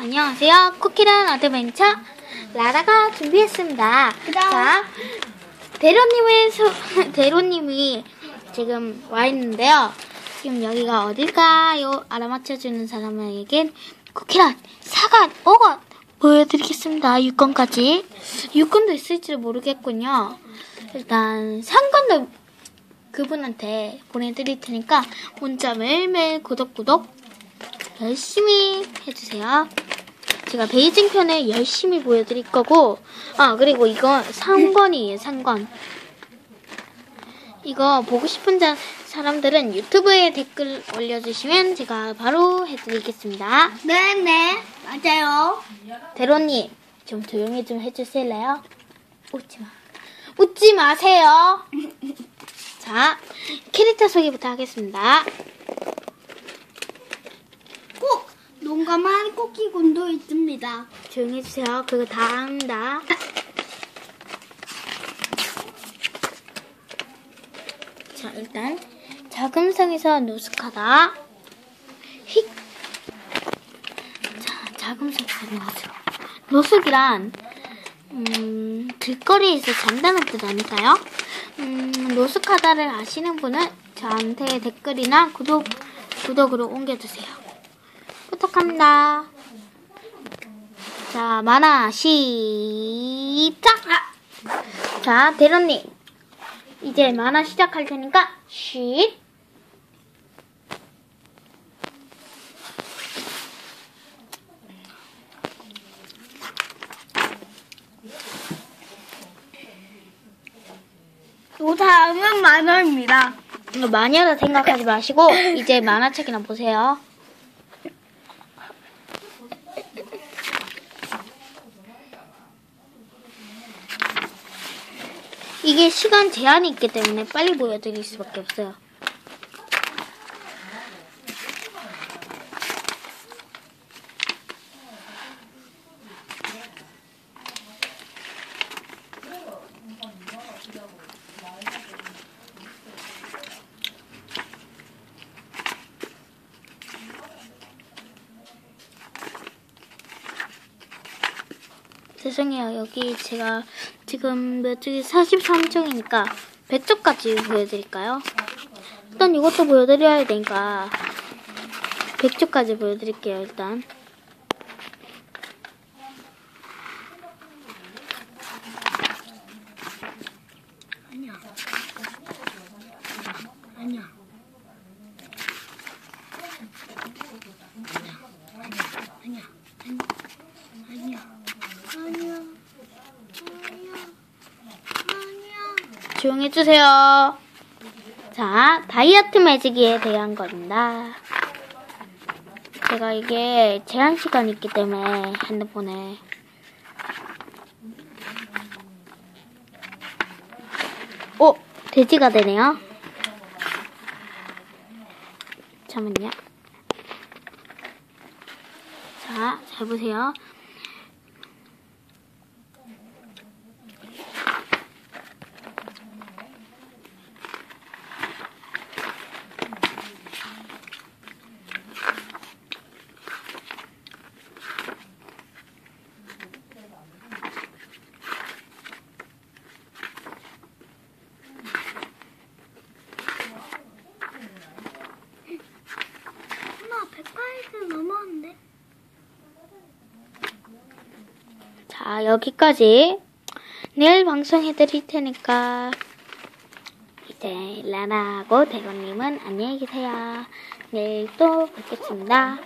안녕하세요. 쿠키란 어드벤처 라라가 준비했습니다. 그다음. 자, 대로님의 소, 대로님이 지금 와 있는데요. 지금 여기가 어딜까요? 알아맞혀주는 사람에겐 쿠키란, 사간, 오건 보여드리겠습니다. 6건까지. 6건도 있을지 모르겠군요. 일단 3건도 그분한테 보내드릴 테니까 문자 매일매일 구독 구독 열심히 해주세요. 제가 베이징 편에 열심히 보여드릴 거고, 아, 그리고 이거 3권이에요, 3권. 이거 보고 싶은 자, 사람들은 유튜브에 댓글 올려주시면 제가 바로 해드리겠습니다. 네네 맞아요. 대로님, 좀 조용히 좀 해주실래요? 웃지 마. 웃지 마세요. 자, 캐릭터 소개부터 하겠습니다. 농감한 쿠키군도 있습니다. 조용히 해주세요. 그거 다 합니다. 자, 일단 자금성에서 노숙하다. 휙. 자, 자금성에서 노숙. 노숙이란 음, 길거리에서 잠자는 뜻 아닐까요? 음, 노숙하다를 아시는 분은 저한테 댓글이나 구독, 구독으로 옮겨주세요. 부탁합니다. 자, 만화 시작! 자, 대로님. 이제 만화 시작할 테니까, 쉿! 요 다음은 만화입니다. 마녀라 생각하지 마시고, 이제 만화책이나 보세요. 이게 시간 제한이 있기 때문에 빨리 보여드릴 수밖에 없어요. 죄송해요. 여기 제가 지금 몇 쪽이 43쪽이니까 100쪽까지 보여드릴까요? 일단 이것도 보여드려야 되니까 100쪽까지 보여드릴게요. 일단. 아니야. 아니야. 아니야. 아니야. 아니야. 아니야. 조용해주세요. 자, 다이어트 매직에 대한 겁니다. 제가 이게 제한 시간이 있기 때문에 핸드폰에 오! 돼지가 되네요. 잠깐만요. 자, 잘 보세요. 엄마 100가이드 넘었는데? 자, 여기까지. 내일 방송해드릴 테니까, 이제, 라라하고 대건님은 안녕히 계세요. 내일 또 뵙겠습니다.